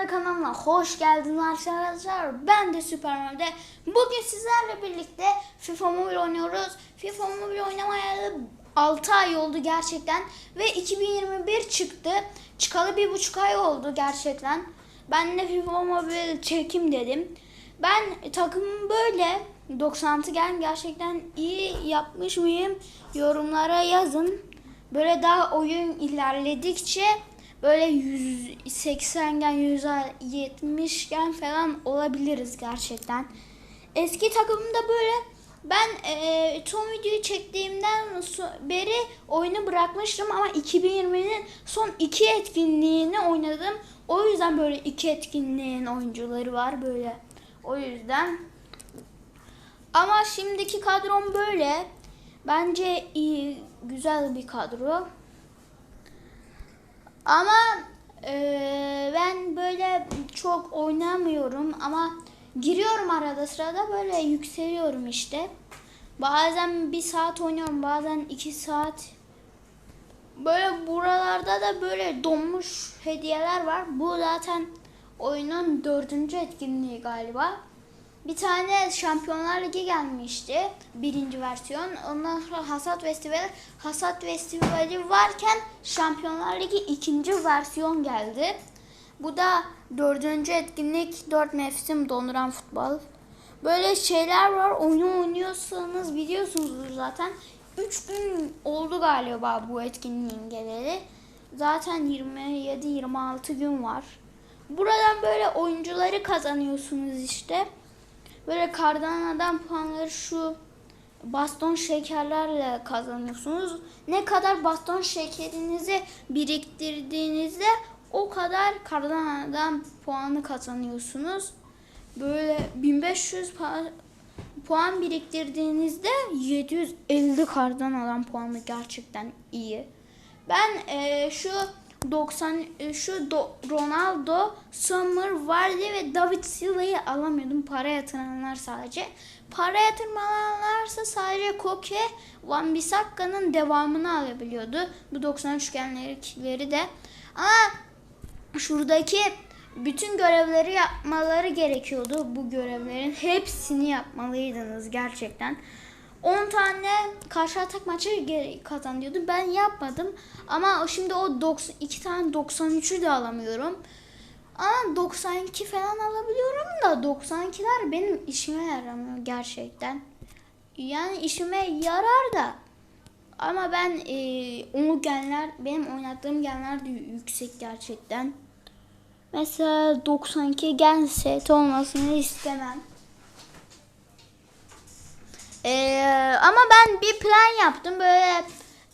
Süpermen'e kanalına hoş geldiniz arkadaşlar. Ben de Süpermen'de. Bugün sizlerle birlikte FIFA Mobile oynuyoruz. FIFA Mobile oynamayalı 6 ay oldu gerçekten. Ve 2021 çıktı. Çıkalı bir buçuk ay oldu gerçekten. Ben de FIFA Mobile çekim dedim. Ben takımım böyle. 96 gel gerçekten iyi yapmış mıyım? Yorumlara yazın. Böyle daha oyun ilerledikçe böyle 180 gen 170 gen falan olabiliriz gerçekten. Eski takımımda böyle ben e, son videoyu çektiğimden beri oyunu bırakmıştım ama 2020'nin son iki etkinliğini oynadım. O yüzden böyle iki etkinliğin oyuncuları var böyle. O yüzden. Ama şimdiki kadrom böyle. Bence iyi, güzel bir kadro. Ama eee, ben böyle çok oynamıyorum ama giriyorum arada sırada böyle yükseliyorum işte. Bazen bir saat oynuyorum bazen iki saat. Böyle buralarda da böyle donmuş hediyeler var. Bu zaten oyunun dördüncü etkinliği galiba. Bir tane Şampiyonlar Ligi gelmişti. Birinci versiyon. Ondan sonra Hasat Festivali. Hasat Festivali varken Şampiyonlar Ligi ikinci versiyon geldi. Bu da dördüncü etkinlik. Dört mevsim donduran futbol. Böyle şeyler var. Oyunu oynuyorsanız biliyorsunuzdur zaten. Üç gün oldu galiba bu etkinliğin geleli. Zaten 27-26 gün var. Buradan böyle oyuncuları kazanıyorsunuz işte. Böyle kardan adam puanları şu baston şekerlerle kazanıyorsunuz. Ne kadar baston şekerinizi biriktirdiğinizde o kadar kardan adam puanı kazanıyorsunuz. Böyle 1500 pa- puan biriktirdiğinizde 750 kardan adam puanı gerçekten iyi. Ben eee, şu 90 e, şu Do- Ronaldo, Sommer, Vardy ve David Silva'yı alamıyordum. Para yatıranlar sadece. Para yatırmayanlarsa sadece Koke, Van Bissakka'nın devamını alabiliyordu. Bu 90 üçgenleri de. Ama şuradaki bütün görevleri yapmaları gerekiyordu. Bu görevlerin hepsini yapmalıydınız gerçekten. 10 tane karşı atak maçı geri kazanıyordu. Ben yapmadım. Ama şimdi o 90, 2 tane 93'ü de alamıyorum. Ama 92 falan alabiliyorum da 92'ler benim işime yaramıyor gerçekten. Yani işime yarar da ama ben e, onu genler benim oynattığım genler de yüksek gerçekten. Mesela 92 gen set olmasını istemem. Ee, ama ben bir plan yaptım böyle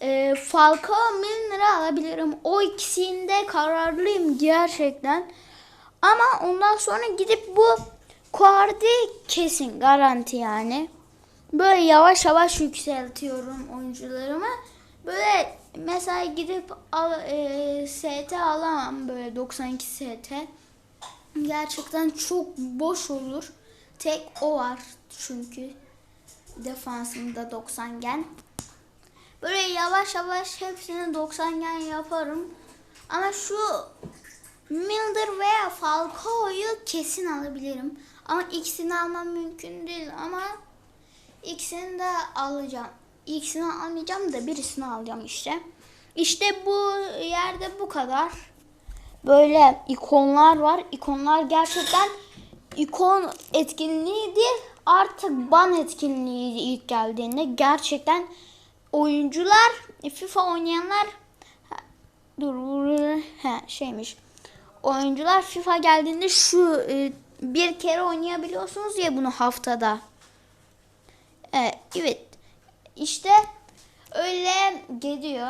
e, Falcao Milner'ı alabilirim. O ikisinde kararlıyım gerçekten. Ama ondan sonra gidip bu Kuardi kesin garanti yani. Böyle yavaş yavaş yükseltiyorum oyuncularımı. Böyle mesela gidip al, e, ST alamam böyle 92 ST. Gerçekten çok boş olur. Tek o var çünkü defansında 90 gen. Böyle yavaş yavaş hepsini 90 gen yaparım. Ama şu Milder veya Falcao'yu kesin alabilirim. Ama ikisini almam mümkün değil ama ikisini de alacağım. İkisini almayacağım da birisini alacağım işte. İşte bu yerde bu kadar. Böyle ikonlar var. İkonlar gerçekten ikon etkinliği değil artık ban etkinliği ilk geldiğinde gerçekten oyuncular FIFA oynayanlar dur he, şeymiş oyuncular FIFA geldiğinde şu e, bir kere oynayabiliyorsunuz ya bunu haftada. Evet, evet. İşte öyle gidiyor.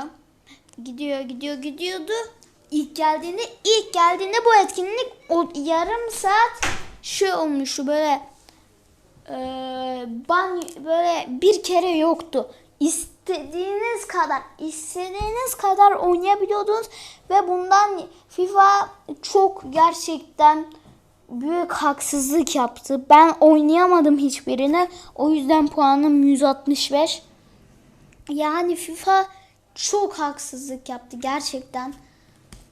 Gidiyor, gidiyor, gidiyordu. İlk geldiğinde, ilk geldiğinde bu etkinlik o yarım saat şey olmuştu böyle e, ban böyle bir kere yoktu. İstediğiniz kadar, istediğiniz kadar oynayabiliyordunuz ve bundan FIFA çok gerçekten büyük haksızlık yaptı. Ben oynayamadım hiçbirini. O yüzden puanım 165. Yani FIFA çok haksızlık yaptı gerçekten.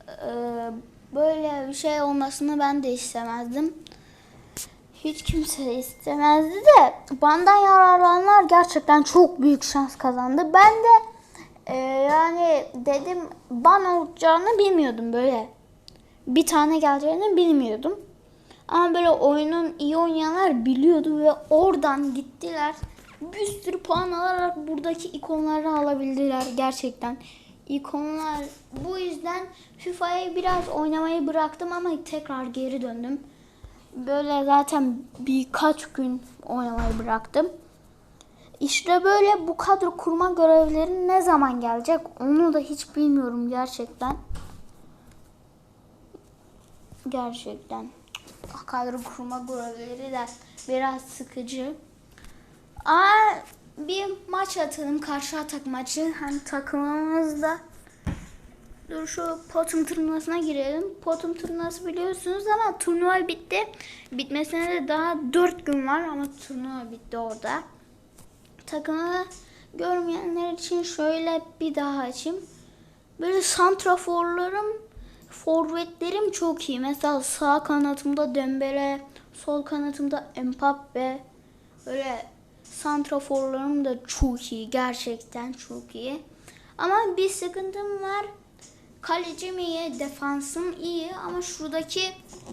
Ee, Böyle bir şey olmasını ben de istemezdim. Hiç kimse istemezdi de bandan yararlananlar gerçekten çok büyük şans kazandı. Ben de e, yani dedim ban olacağını bilmiyordum böyle. Bir tane geleceğini bilmiyordum. Ama böyle oyunun iyi oynayanlar biliyordu ve oradan gittiler. Bir sürü puan alarak buradaki ikonları alabildiler gerçekten. İkonlar bu yüzden FIFA'yı biraz oynamayı bıraktım ama tekrar geri döndüm. Böyle zaten birkaç gün oynamayı bıraktım. İşte böyle bu kadro kurma görevleri ne zaman gelecek onu da hiç bilmiyorum gerçekten. Gerçekten. Kadro kurma görevleri de biraz sıkıcı. Aa, bir maç atalım. Karşı atak maçı. Hem takımımızda. Dur şu potum turnuvasına girelim. Potum turnuvası biliyorsunuz ama turnuva bitti. Bitmesine de daha 4 gün var ama turnuva bitti orada. Takımı görmeyenler için şöyle bir daha açayım. Böyle santraforlarım, forvetlerim çok iyi. Mesela sağ kanatımda Dembele, sol kanatımda Mbappe. Böyle santraforlarım da çok iyi. Gerçekten çok iyi. Ama bir sıkıntım var. Kalecim iyi, defansım iyi ama şuradaki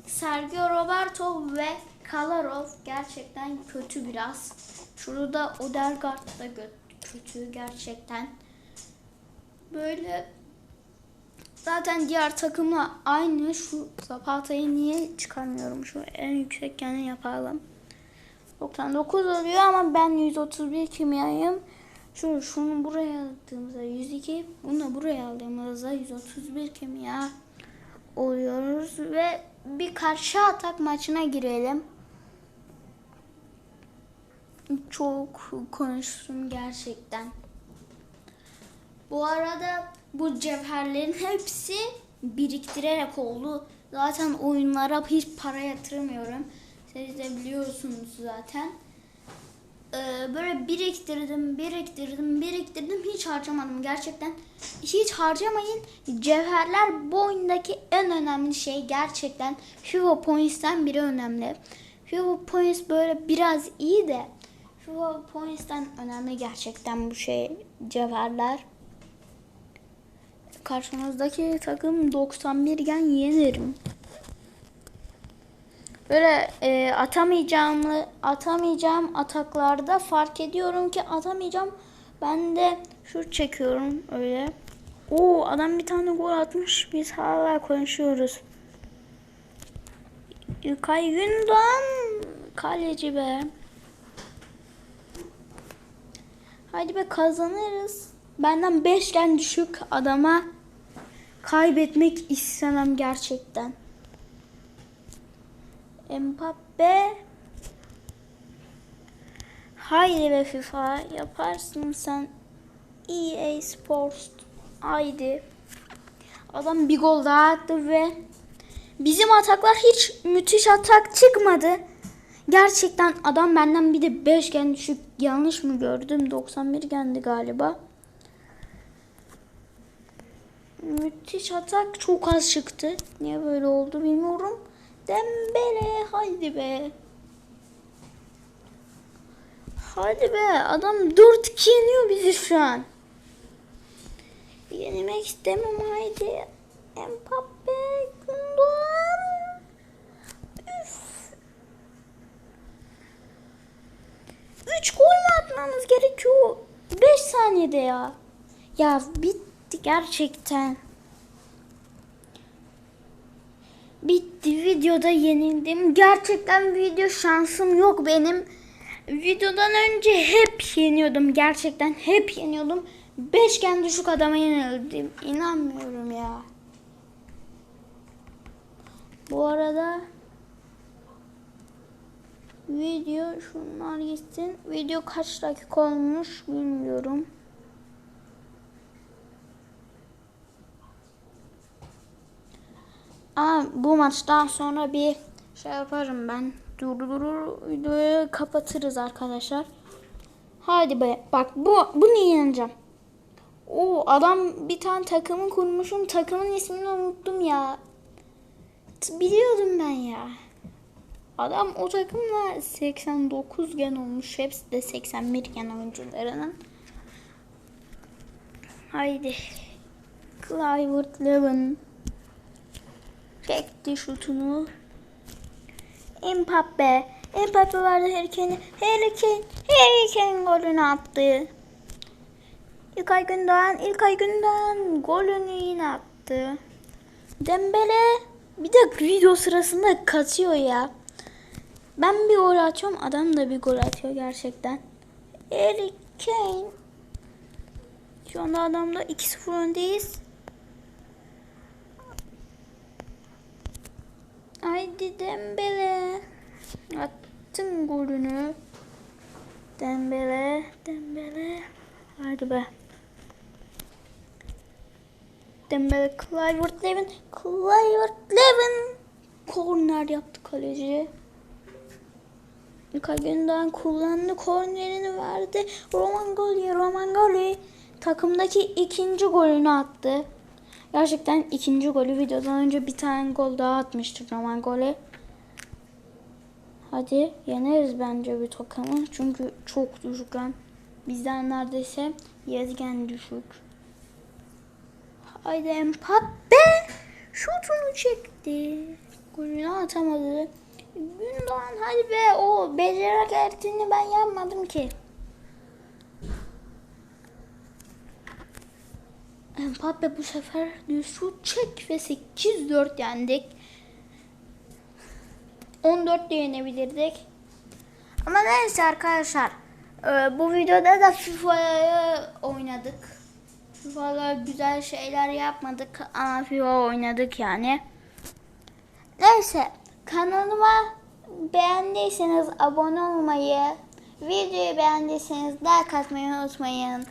Sergio Roberto ve Kalarov gerçekten kötü biraz. Şurada Odegaard da kötü gerçekten. Böyle zaten diğer takımla aynı. Şu Zapata'yı niye çıkarmıyorum? Şu en yüksek yani yapalım. 99 oluyor ama ben 131 kimyayım. Şu şunu buraya aldığımızda 102, bunu buraya aldığımızda 131 kimya oluyoruz ve bir karşı atak maçına girelim. Çok konuştum gerçekten. Bu arada bu cevherlerin hepsi biriktirerek oldu. Zaten oyunlara hiç para yatırmıyorum. Siz de biliyorsunuz zaten. Ee, böyle biriktirdim, biriktirdim, biriktirdim. Hiç harcamadım gerçekten. Hiç harcamayın. Cevherler bu oyundaki en önemli şey gerçekten. FIFA Points'ten biri önemli. FIFA Points böyle biraz iyi de FIFA Points'ten önemli gerçekten bu şey cevherler. Karşımızdaki takım 91 gen yenerim. Böyle e, atamayacağımı atamayacağım ataklarda fark ediyorum ki atamayacağım. Ben de şut çekiyorum öyle. Oo adam bir tane gol atmış. Biz hala konuşuyoruz. İlkay Gündoğan kaleci be. Haydi be kazanırız. Benden 5 gen düşük adama kaybetmek istemem gerçekten. Mbappe. Haydi be FIFA yaparsın sen. EA Sports. Haydi. Adam bir gol daha attı ve bizim ataklar hiç müthiş atak çıkmadı. Gerçekten adam benden bir de 5 gen düşük yanlış mı gördüm? 91 gendi galiba. Müthiş atak çok az çıktı. Niye böyle oldu bilmiyorum. Dembele haydi be. Hadi be adam 4-2 yeniyor bizi şu an. Yenilmek istemem haydi. Mbappe, Gundogan. Üf. 3 gol mü atmamız gerekiyor? 5 saniyede ya. Ya bitti gerçekten. Bitti videoda yenildim. Gerçekten video şansım yok benim. Videodan önce hep yeniyordum. Gerçekten hep yeniyordum. Beşgen düşük adama yenildim. İnanmıyorum ya. Bu arada video şunlar gitsin. Video kaç dakika olmuş bilmiyorum. Bu maçtan sonra bir şey yaparım ben. Durdurur videoyu kapatırız arkadaşlar. Hadi be. Bak bu bunu yeneceğim. O adam bir tane takımı kurmuşum. Takımın ismini unuttum ya. biliyordum ben ya. Adam o takımla 89 gen olmuş. Hepsi de 81 gen oyuncularının. Haydi. Clivert Levin. Çekti şutunu. Mbappe. Mbappe vardı Harry Kane'e. Harry Kane. Harry Kane golünü attı. İlkay Gündoğan. İlkay Gündoğan golünü yine attı. Dembele. Bir de video sırasında kaçıyor ya. Ben bir gol atıyorum. Adam da bir gol atıyor gerçekten. Harry Kane. Şu anda adamda 2-0 öndeyiz. Haydi Dembele. Attın golünü. Dembele, Dembele. Hadi be. Dembele, Clivert Levin, Clivert Levin. Korner yaptı kaleci. Gündoğan kullandı. Kornerini verdi. Roman Goli, Roman Goli. Takımdaki ikinci golünü attı. Gerçekten ikinci golü videodan önce bir tane gol daha atmıştı Roman Goli. Hadi yeneriz bence bir takımı. Çünkü çok düşük. Bizden neredeyse yezgen düşük. Haydi Mbappe şutunu çekti. Golünü atamadı. Gündoğan hadi be o becerek ertini ben yapmadım ki. Mbappe bu sefer şut çek ve 8-4 yendik. 14 de yenebilirdik. Ama neyse arkadaşlar. Ee, bu videoda da FIFA'yı oynadık. FIFA'da güzel şeyler yapmadık ama FIFA oynadık yani. Neyse kanalıma beğendiyseniz abone olmayı, videoyu beğendiyseniz like atmayı unutmayın.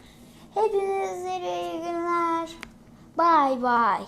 Hepinize iyi günler. Bye bye.